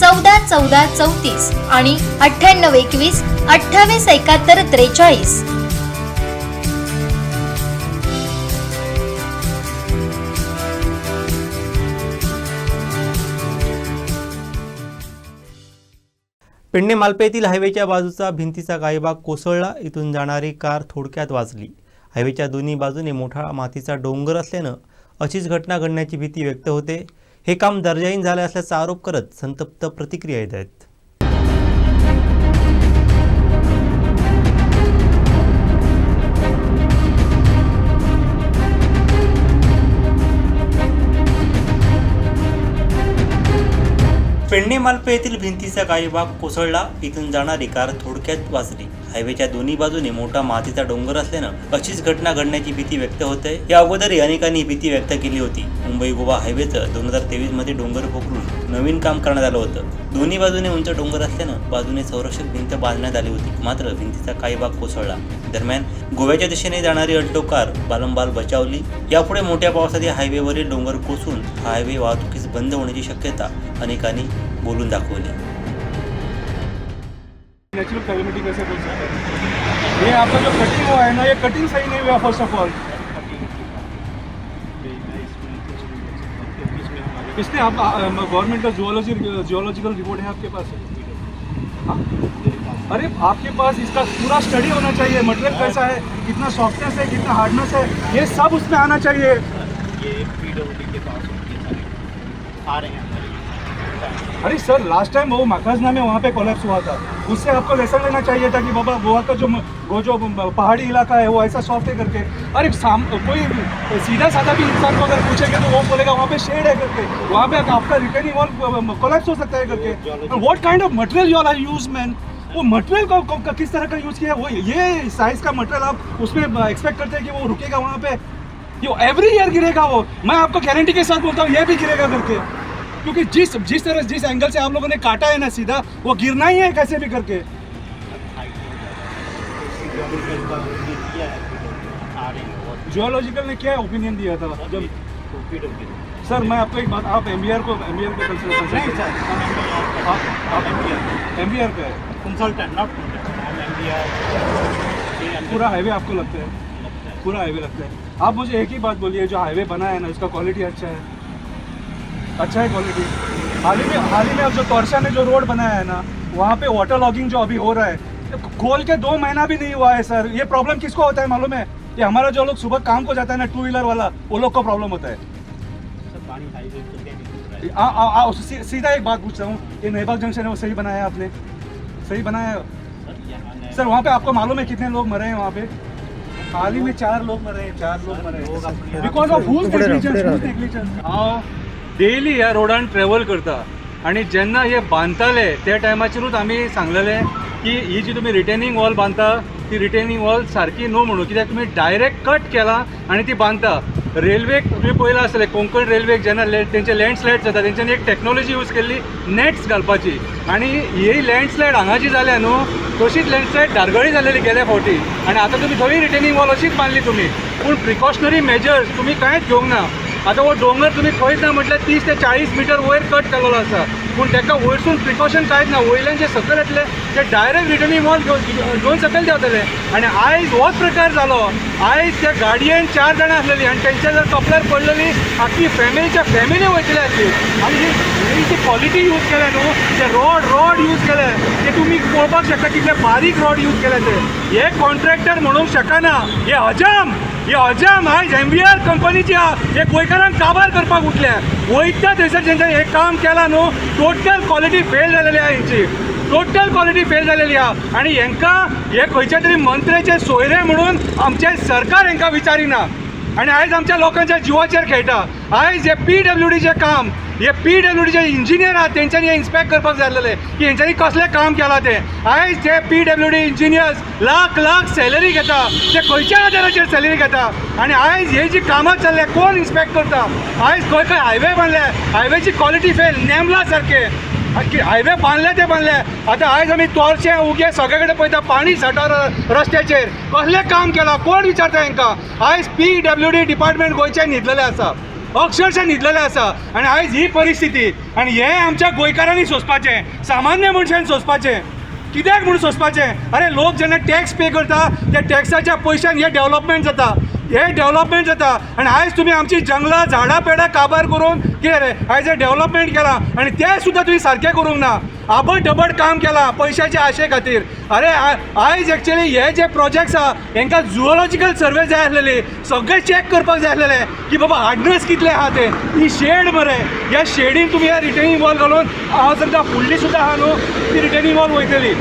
चौदा चौदा चौतीस आणि अठ्ठ्याण्णव एकवीस अठ्ठावीस एकाहत्तर त्रेचाळीस. पेडणे मालपे येथील हायवेच्या बाजूचा भिंतीचा काही भाग कोसळला. इथून जाणारी कार थोडक्यात वाचली हायवेच्या दोन्ही बाजूने मोठा मातीचा डोंगर असल्यानं अशीच घटना घडण्याची भीती व्यक्त होते. हे काम दर्जाहीन झाले असल्याचा आरोप करत संतप्त प्रतिक्रिया येत आहेत. पेडणे मालपे येथील भिंतीचा काही भाग कोसळला. इथून जाणारी कार थोडक्यात वाचली. हायवेच्या दोन्ही बाजूने मोठा मातीचा डोंगर असल्यानं अशीच घटना घडण्याची भीती व्यक्त होते. या अगोदरही अनेकांनी भीती व्यक्त केली होती. मुंबई गोवा हायवेचं दोन हजार तेवीसमध्ये डोंगर पोखरून नवीन काम करण्यात आलं होतं. दोन्ही बाजूने उंच डोंगर असल्यानं बाजूने संरक्षक भिंत बांधण्यात आली होती. मात्र भिंतीचा काही भाग कोसळला. दरम्यान गोव्याच्या दिशेने जाणारी अल्टो कार बालंबाल बचावली. यापुढे मोठ्या पावसात या हायवेवरील डोंगर कोसळून हायवे वाहतुकीस बंद होण्याची शक्यता अनेकांनी बोलून दाखवली. नेचुरल कैलेमिटी कैसे बोल सकते हैं? ये आपका जो कटिंग हुआ है ना, ये कटिंग सही नहीं हुआ फ़र्स्ट ऑफ़ ऑल इसने आप गवर्नमेंट का जुअलॉजी जियोलॉजिकल रिपोर्ट है आपके पास? अरे, आपके पास इसका पूरा स्टडी होना चाहिए। मटेरियल कैसा है, कितना सॉफ्टनेस है, कितना हार्डनेस है, ये सब उसमें आना चाहिए। ये पीडब्ल्यूडी के पास आ रहे हैं। अरे सर लास्ट टाइम वो मखजना में वहाँ पे कोलेप्स हुआ था। उससे आपको लेसन लेना चाहिए था कि बाबा गोवा का जो वो जो पहाड़ी इलाका है, वो ऐसा सॉफ्ट है करके। अरे साम कोई सीधा साधा भी इंसान को अगर पूछेंगे तो वो बोलेगा, वहाँ पे शेड है करके। वहाँ पे आपका रिटर्निंग वॉल कोलेप्स हो सकता है करके। What kind of material you are use man वो मटेरियल को किस तरह का यूज़ किया है? वो ये साइज़ का मटेरियल आप उसमें एक्सपेक्ट करते हैं कि वो रुकेगा वहाँ पे। ये एवरी ईयर गिरेगा वो। मैं आपको गारंटी के साथ बोलता हूँ, ये भी गिरेगा करके। क्योंकि जिस जिस तरह जिस एंगल से आप लोगों ने काटा है ना सीधा वो गिरना ही है कैसे भी करके। जियोलॉजिकल ने क्या ओपिनियन दिया था? जब सर मैं आपको एक बात आप एमबीआर को एम पे कंसल्ट नहीं सर आप एम का कंसल्टेंट नॉट पूरा हाईवे आपको लगता है? पूरा हाईवे लगता है। आप मुझे एक ही बात बोलिए जो हाईवे बना है ना उसका क्वालिटी अच्छा है। अच्छा है क्वालिटी हाल ही में हाल ही में अब जो तोरशा ने जो रोड बनाया है ना वहाँ पे वाटर लॉगिंग जो अभी हो रहा है खोल के दो महीना भी नहीं हुआ है सर ये प्रॉब्लम किसको होता है मालूम है? ये हमारा जो लोग सुबह काम को जाता है ना टू व्हीलर वाला वो लोग को प्रॉब्लम होता है। सर पानी हाईवे तो क्या नहीं आ, आ, आ, सी, सीधा एक बात पूछ रहा हूँ ये नहबाग जंक्शन है वो सही बनाया आपने? सही बनाया है? सर सर वहाँ पे आपको मालूम है कितने लोग मरे हैं वहाँ पे? हाल ही में चार लोग मरे हैं चार लोग मरे हैं। बिकॉज़ ऑफ़ हुज नेग्लिजन्स हांव डेली ह्या रोडान ट्रॅव्हल करता. आणि जेन्ना हे बांदताले त्या टायमाचेरूच आमी सांगलेले की ही जी तुम्ही रिटेनिंग वॉल बांदता ती रिटेनिंग वॉल सारखी न्हू म्हणून कित्याक तुमी डायरेक्ट कट केला आणि ती बांदता रेल्वेक तुम्ही पळयलां आसतलें कोंकण रेल्वेक जेन्ना ले- तेंचे लँडस्लायड जाता तेंच्यांनी एक टेक्नॉलॉजी यूज केल्ली नेट्स घालपाची. आणि ही लँडस्लायड हांगा जी जाल्या न्हू तशीच लँडस्लायड धारगळी जालेली गेल्या फावटी. आणि आता तुम्ही थंय रिटेनिंग वॉल अशीच बांदली तुम्ही. पूण प्रिकॉशनरी मेजर्स तुम्ही कांयच घेवंक ना. आता हो डोंगर तुम्ही खंयच ना म्हटल्यार तीस ते चाळीस मिटर वयर कट केलेलो आसा पूण ताका वयरसून प्रिकॉशन कांयच ना वयल्यान जे सकयल येतले ते डायरेक्ट रिटर्नी मॉल घेवन घेवन सकयल देंवतले आनी आयज होच प्रकार जालो आयज त्या गाडयेन चार जाणां आसलेलीं आनी तेंच्या जर कपलार पडलेली आख्खी फॅमिलीच्या फॅमिली वयतली आसली आनी ही जी क्वॉलिटी यूज केल्या न्हू ते रॉड रॉड यूज केले ते तुमी पळोवपाक शकता कितले बारीक रॉड यूज केले ते. हे कॉन्ट्रॅक्टर म्हणूंक शकना. हे हजाम. हे अजाम आयज एम बी आर कंपनीची हा हे गोंयकारांक काबार करपाक उठल्या. वयत्या थंयसर जेंच्यानी हे काम केलां न्हू टोटल क्वॉलिटी फेल जालेली आहा हेंची टोटल क्वॉलिटी फेल जालेली आहा आनी हेंकां हे खंयच्या तरी मंत्र्याचे सोयरे म्हणून आमचे सरकार हेंकां विचारिना. आणि आयज आमच्या लोकांच्या जिवाचेर खेळटा. आयज हे पी डब्ल्यू डीचें काम हे पी डब्ल्यू डीचे इंजिनियर आहात तेंच्यांनी हे इन्स्पेक्ट करपाक जाय की हेंच्यांनी कसलें काम केलां तें? आयज जे P W D engineers lakh lakh salary घेता. ते खंयच्या आदाराचेर सॅलरी घेता? आनी आयज हे जी कामां चल्ल्या कोण इन्स्पेक्ट करता? आयज खंय खंय हायवे बांदले हायवेची क्वॉलिटी फेल नेमला सारके हायवे बांदले ते बांदले आतां आयज आमी तोरशे उगे सगळे कडेन पळयता पाणी साठा रस्त्याचेर. कसलें काम केलां? कोण विचारता हांकां आयज पी डब्ल्यू डी डिपार्टमेंट गोंयचे न्हिदलेले आसा. अक्षरशः न्हिदलेलें आसा आनी आयज ही परिस्थिती. आनी हे आमच्या गोंयकारांनी सोंसपाचें. सामान्य मनशान सोंसपाचें. कित्याक म्हूण सोंसपाचें? अरे लोक जेन्ना टॅक्स पे करता त्या टॅक्साच्या पयशांक हे डेव्हलपमेंट जाता. हे डेव्हलपमेंट जाता आनी आयज तुमी आमची जंगलां झाडां पेडां काबार करून कितें रे. आयज हे डेव्हलपमेंट केलां. आनी तें सुद्दां तुवें सारकें करूंक ना. आबट डबट काम केलां पयशाच्या आशे खातीर. अरे आयज एक्चुली हे जे प्रोजेक्ट्स आहा हेंकां जुओलॉजिकल सर्वे जाय आसलेली सगळे चॅक करपाक जाय आसलेले की बाबा हार्डनस कितले आहा ते. ही शेड मरे. ह्या शेडीन तुमी ह्या रिटर्निंग वॉल घालून हांव समजा फुडली सुद्दां आहा न्हू ती रिटर्निंग वॉल वयतली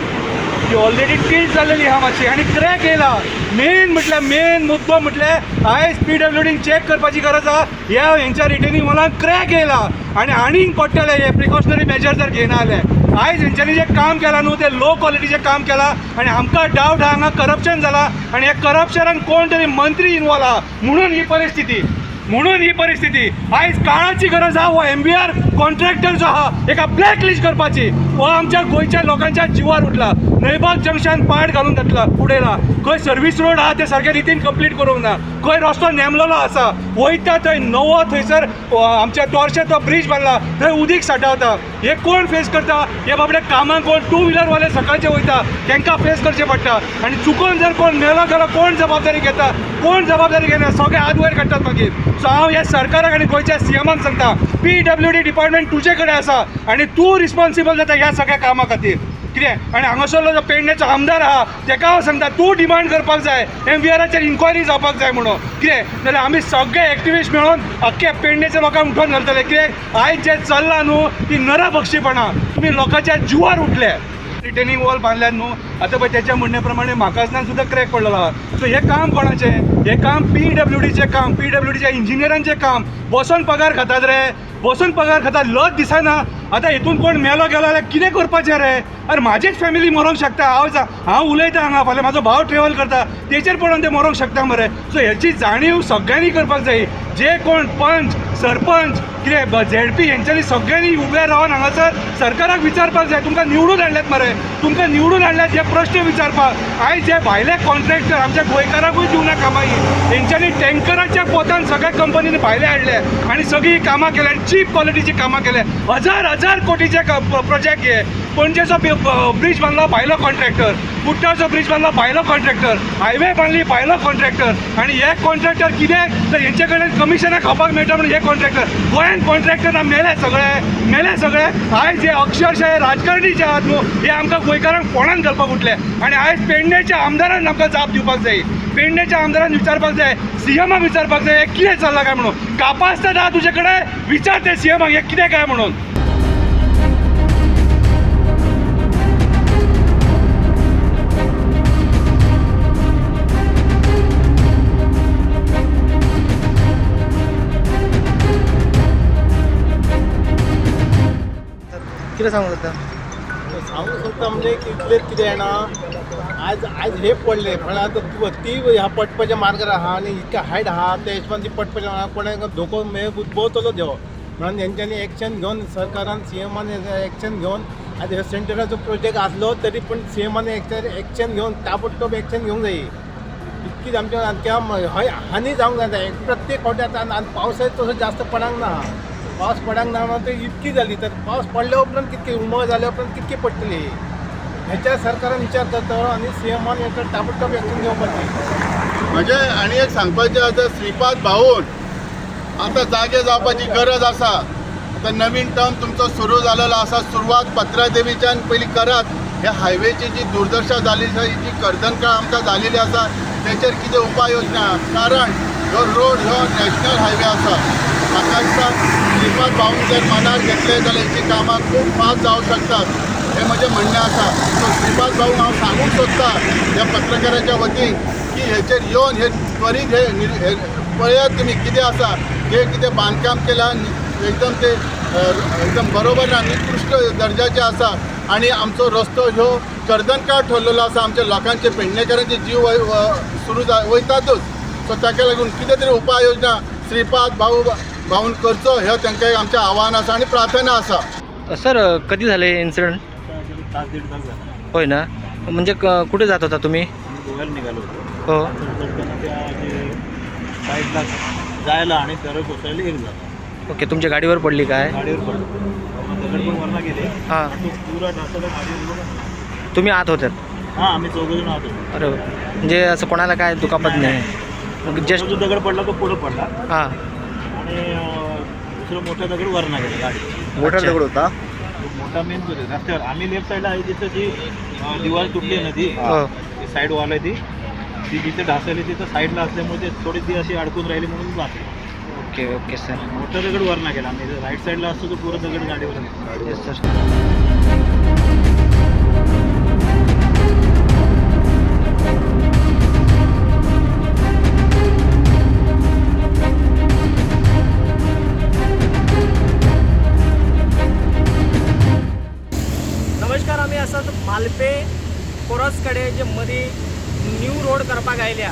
ती ऑलरेडी टील जाल्लेली आहा मातशी आनी क्रॅक येयला. मेन म्हटल्यार मेन मुद्दो म्हटल्यार आयज पी डब्ल्यू डीन चॅक करपाची गरज आहा ह्या हेंच्या रिटर्निंग वॉलान क्रॅक येयला. आनी आनीक पडटले हे प्रिकॉशनरी मेजर जर घेयना जाल्यार आयज हेंच्यांनी जें काम केलां न्हू तें लो क्वॉलिटीचें काम केलां आनी आमकां डावट हा हांगा करप्शन जालां आनी ह्या करप्शनान कोण तरी मंत्री इनवॉल्व आहा म्हणून ही परिस्थिती. म्हणून ही परिस्थिती. आयज काळाची गरज आहा हो एम बी आर कॉन्ट्रॅक्टर जो आहा एका ब्लॅक लिस्ट करपाची. हो आमच्या गोंयच्या लोकांच्या जिवार उठला. नैबाग जंक्शन पाड घालून घातला उडयला खंय सर्वीस रोड आहा ते सारके रितीन कंप्लीट करूंक ना. खंय रस्तो नेमलेलो आसा वयता थंय नवो थंयसर आमच्या तोरशे तो ब्रिज बांदला थंय उदीक साठवता. हे कोण फेस करता? हे बाबडे कामाक कोण? टू व्हिलरवाले सकाळचे वयता तांकां फेस करचें पडटा आनी चुकून जर कोण मेलो जाल्यार कोण जबाबदारी घेता? कोण जबाबदारी घेना सगळे हात वयर काडटात मागीर सो हांव ह्या सरकाराक आनी गोंयच्या सीएमाक सांगता. पी डब्ल्यू डी डिपार्टमेंट तुजे कडेन आसा आनी तूं रिस्पॉन्सिबल जाता ह्या सगळ्या कामा खातीर कितें आनी हांगासरलो जो पेडणेचो आमदार आहा तेका हांव हो सांगता तूं डिमांड करपाक जाय. एम बी आराचेर इन्क्वायरी जावपाक जाय म्हणून. कितें जाल्यार आमी सगळे एक्टिविस्ट मेळून अख्खे पेडणेच्या लोकांक उठोवन घालतले कित्याक आयज जें चल्लां न्हू ती नरभक्षीपणां. तुमी लोकांच्या जिवार उठले रिटेनिंग वॉल बांदल्यात न्हू आतां पळय तेच्या म्हणणे प्रमाणे म्हाकासनान सुद्दां क्रॅक पडलेलो आहा सो हे काम कोणाचें? हे काम पी डब्ल्यू डीचें काम. पी डब्ल्यू डीच्या इंजिनियरांचें काम. बसून पगार खातात रे. बसून पगार खाता लज दिसना. आतां हितून कोण मेलो गेलो जाल्यार कितें करपाचें रे? अरे म्हाजीच फॅमिली मरोंक शकता. हांव हांव उलयतां हांगा फाल्यां म्हाजो भाव ट्रेवल करता. तेचेर पडून ते मरोंक शकता मरे. सो हेची जाणीव सगळ्यांनी करपाक जाय जे कोण पंच सरपंच कितें झेड पी हेंच्यांनी सगळ्यांनी उबे रावन हांगासर सरकाराक विचारपाक जाय. तुमकां निवडून हाडल्यात मरे. तुमकां निवडून हाडल्यात हे प्रश्न विचारपाक आयज जे भायले कॉन्ट्रॅक्टर आमच्या गोंयकाराकूय दिवना ही हेंच्यांनी टँकराच्या पोतान सगळ्या कंपनीनी भायले हाडले आनी सगळीं कामां केल्या आनी चीप क्वॉलिटीची कामां केल्या हजार हजार कोटीचे प्रोजेक्ट घे पणजेचो ब्रिज बांदलो भायलो कॉन्ट्रॅक्टर कुट्टाचो ब्रिज बांधला भायलो कॉन्ट्रॅक्टर हायवे बांदली भायलो कॉन्ट्रॅक्टर आनी हे कॉन्ट्रॅक्टर कितें तर हेंचे कडेन कमिशनाक खावपाक मेळटा म्हणून हे कॉन्ट्रॅक्टर गोंयान कॉन्ट्रॅक्टर मेले सगळे मेले सगळे. आयज हे अक्षरशः हे राजकारणी जे आहात न्हू हे आमकां गोंयकारांक फोंडान घालपाक उठले. आनी आयज पेडणेच्या आमदारान आमकां जाप दिवपाक जाय. पेडणेच्या आमदारान विचारपाक जाय. सीएमाक विचारपाक जाय हे कितें चल्लां काय म्हणून? कापासता आहा तुजे कडेन विचार ते सीएमाक हे कितें काय म्हणून? कितें सांगू जाता सांगू सोदता म्हणजे की इतलें कितें जाणा आयज आयज हे पडले. पण आतां ती ह्या पटपाच्या मार्गार आहा आनी इतके हायट आहा ते हिशोबान ती पटपाच्या मार्गार कोणाक धोको मे म्हणजे उद्भवतलो देव. म्हणून हेंच्यांनी एक्शन घेवन सरकारान सी एमान एक्शन घेवन आतां हे सेंटराचो प्रोजेक्ट आसलो तरी पूण सी एमान एक्शन घेवन ताबडतोब एक्शन घेवंक जायी इतकीच आमच्या हय हानी जावंक जाता. प्रत्येक फावटी आतां आनी पावसाय तसो जास्त पडंक ना पावस पडंक ना म्हणून इतकी जाली तर पावस पडल्या उपरांत कितके उमळ जाल्या उपरांत कितकी पडटली हेच्या सरकारान विचार करता आनी सी एमान हेचेर ताबडतोब एक्शन घेवपाची म्हणजे आनी एक सांगपाचें आसा श्रीपाद भाऊन आतां जागे जावपाची गरज आसा आतां नवीन टर्म तुमचो सुरू जालेलो आसा सुरवात पत्रादेवीच्यान पयलीं करात. ह्या हायवेची जी दुर्दशा जाली आसा ही जी कर्दनकाळ आमकां जालेली आसा तेचेर कितें उपाय योजना कारण ह्यो रोड ह्यो नॅशनल हायवे आसा म्हाका दिसता श्रीपाद भाऊन जर मनार घेतले जाल्यार हेची कामां खूब फास्ट जावंक शकतात. हे म्हजें म्हणणें आसा सो श्रीपाद भाऊ हांव सांगूंक सोदता ह्या पत्रकाराच्या वतीन की हेचेर येवन हे त्वरीत हे पळयात तुमी कितें आसा जे कितें बांदकाम केलां एकदम ते एकदम बरोबर ना निकृश्ट दर्जाचे आसा आणि आमचो रस्तो ह्यो कर्दनकाळ ठरलेलो आसा आमच्या लोकांचे पेडणेकारांचे जीव वय- सुरू जा वयतातच सो ताका लागून कितें तरी उपाय योजना श्रीपाद भाऊ भाऊन करचो हे तांकां आमचें आव्हान आसा आणि प्रार्थना आसा सर कधी झाले इन्सिडेंट तास दीड तास झाला होय ना. म्हणजे क- कुठे जात होता तुम्ही? आम्ही गोव्याला निघालो होतो. हो. चढताना त्या जे साईडला जायला आणि दरड कोसळले एक झाला ओके तुमच्या गाडीवर पडली काय? गाडीवर पडलो. मग दगड पण वरला गेले. हां. तो पुरा ढासळला गाडीवर बघा. तुम्ही आत होतात हा आम्ही चौघजण आहोत अरे म्हणजे असं कोणाला काय दुखापत नाही जस्ट जो दगड पडला तो पुढं पडला. हां. दुसरं मोठा दगड वरना गेला गाडी. मोठा दगड होता? तो मोठा मेन रस्त्यावर. आम्ही लेफ्ट साईडला आहे तिथं जी अं, दिवार तुटली आहे ना ती साईड वॉल आहे ती ती जिथे ढासळली तिथं साईडला असल्यामुळे ते थोडी ती अशी अडकून राहिली म्हणून वाचली. ओके ओके सर मोठा दगड वरना गेला आम्ही राईट साईडला असतो तो पुरा दगड गाडीवर सर कोरस कडेन जे मदीं न्यू रोड करपाक आयल्या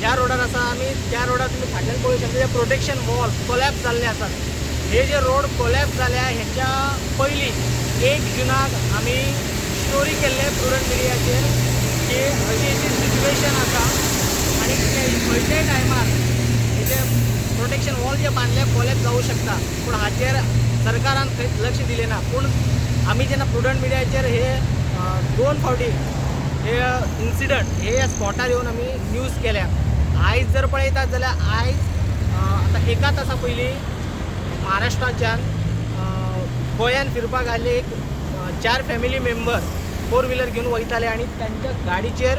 ज्या रोडार आसा आमी त्या रोडार तुमी फाटल्यान पळोवंक शकता. जे प्रोटेक्शन वॉल कोलॅप्स जाल्ले आसात हे जे रोड कोलॅप्स जाल्या हेच्या पयलीं एक जुनाक आमी स्टोरी केल्ले प्रुडंट मिडियाचेर की अशी अशी सिच्युएशन आसा आनी ते खंयच्याय टायमार हे जे प्रोटेक्शन वॉल जे बांदले कोलॅप्स जावं शकता. पूण हाचेर सरकारान खंयच लक्ष दिलें ना. पूण आमी जेन्ना प्रुडंट मिडियाचेर हे दोन फावटी हे इन्सिडंट हे स्पॉटार येवन आमी न्यूज केल्या. आयज जर पळयतात जाल्यार आयज आतां एका तासा पयलीं महाराष्ट्राच्यान अ, गोंयान फिरपाक आयले एक चार फॅमिली मेंबर फोर व्हिलर घेवन वयताले आनी तांच्या गाडीचेर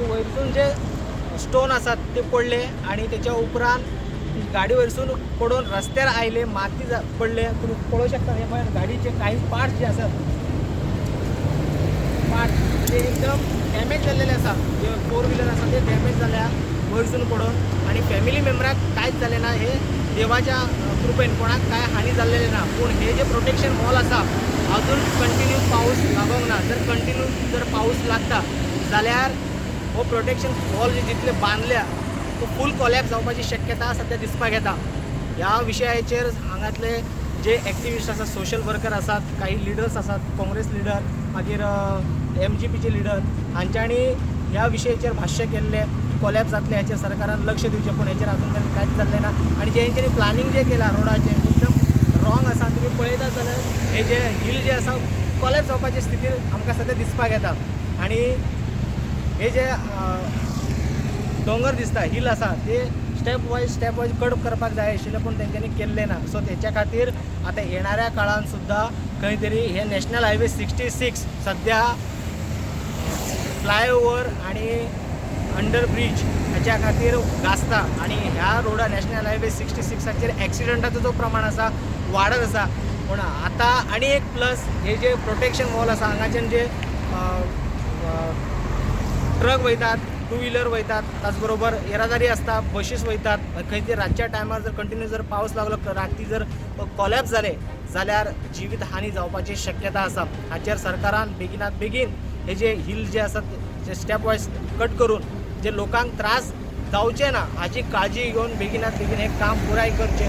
वयरसून जे स्टोन आसात ते पडले आणि त्याच्या उपरांत गाडी वयरसून पडून रस्त्यार आयले माती पडले. तुम्ही पळोवं शकता हे गाडीचे काही पार्ट्स जे आसात पार्ट ते एकदम डॅमेज झालेले आसा जे फोर व्हिलर आसा ते डॅमेज जाल्या वयरसून पडून. आणि फॅमिली मेंबराक कांयच जालें ना हे देवाच्या कृपेन कोणाक काय हानी जाल्लेलें ना पूण हे जे प्रोटेक्शन मॉल आसा अजून कंटिन्यू पाऊस लागोंक ना जर कंटिन्यू जर पाऊस लागता जाल्यार हो प्रोटेक्शन वॉल जे जितले बांदल्या तो फूल कॉलॅप्स जावपाची शक्यता सध्या दिसपाक येता ह्या विशयाचेर हांगातले जे ॲक्टिविस्ट आसात सोशल वर्कर आसात काही लिडर्स आसात काँग्रेस लिडर मागीर एम जी पीचे लिडर हांच्यानी ह्या विशयाचेर भाश्य केल्ले कॉलॅप्स जातले हाचेर सरकारान लक्ष दिवचें पूण हेचेर अजून तरी कांयच जाल्लें ना. आनी जे हेंच्यांनी प्लॅनिंग जें केलां रोडाचें एकदम रॉंग आसा तुमी पळयतात जाल्यार हे जे हिल जे आसा कॉलॅप्स जावपाचे स्थितीन आमकां सद्या दिसपाक येता आनी हे जे दोंगर दिसता हिल आसा ते step wise step wise cut करपाक जाय आशिल्लें पूण तेंच्यांनी केल्लें ना. सो तेच्या खातीर आतां येणाऱ्या काळान सुद्दां खंय तरी हे नॅशनल हायवे सिक्स्टी सिक्स सद्या फ्लायओवर आणि अंडर ब्रिज ह्याच्या खातीर गाजता. आणि ह्या रोडा नॅशनल हायवे सिक्स्टी सिक्साचेर एक्सिडंटाचो जो प्रमाण आसा वाडत आसा पूण आतां आनी एक प्लस हे जे प्रोटेक्शन वॉल आसा हांगाच्यान जे ट्रक वयतात टू व्हिलर वयतात त्याच बरोबर येरादारी आसता बशीस वयतात. खंय ते रातच्या टायमार जर कंटिन्यू जर पावस लागलो राती जर कॉलॅप्स जाले जाल्यार जिवीत हानी जावपाची शक्यता आसा हाचेर सरकारान बेगिनात बेगीन हे जे हिल जे असतात जे स्टेप वाईज कट करून जे लोकांक त्रास जावचे ना हाची काळजी घेवन बेगिनात बेगीन हे काम पुराय करचें.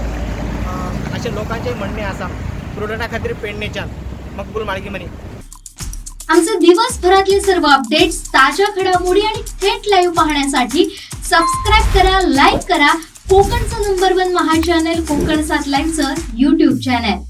असे अशें म्हणणे म्हणणें आसा प्रुडंटा खातीर पेडणेच्यान मकबूल माळगीमनी आमचे दिवसभरातले सर्व अपडेट्स ताज्या घडामोडी आणि थेट लाईव्ह पाहण्यासाठी सबस्क्राईब करा लाईक करा. कोकणचं नंबर वन महा चॅनल कोकण सात लाईनचं युट्यूब चॅनल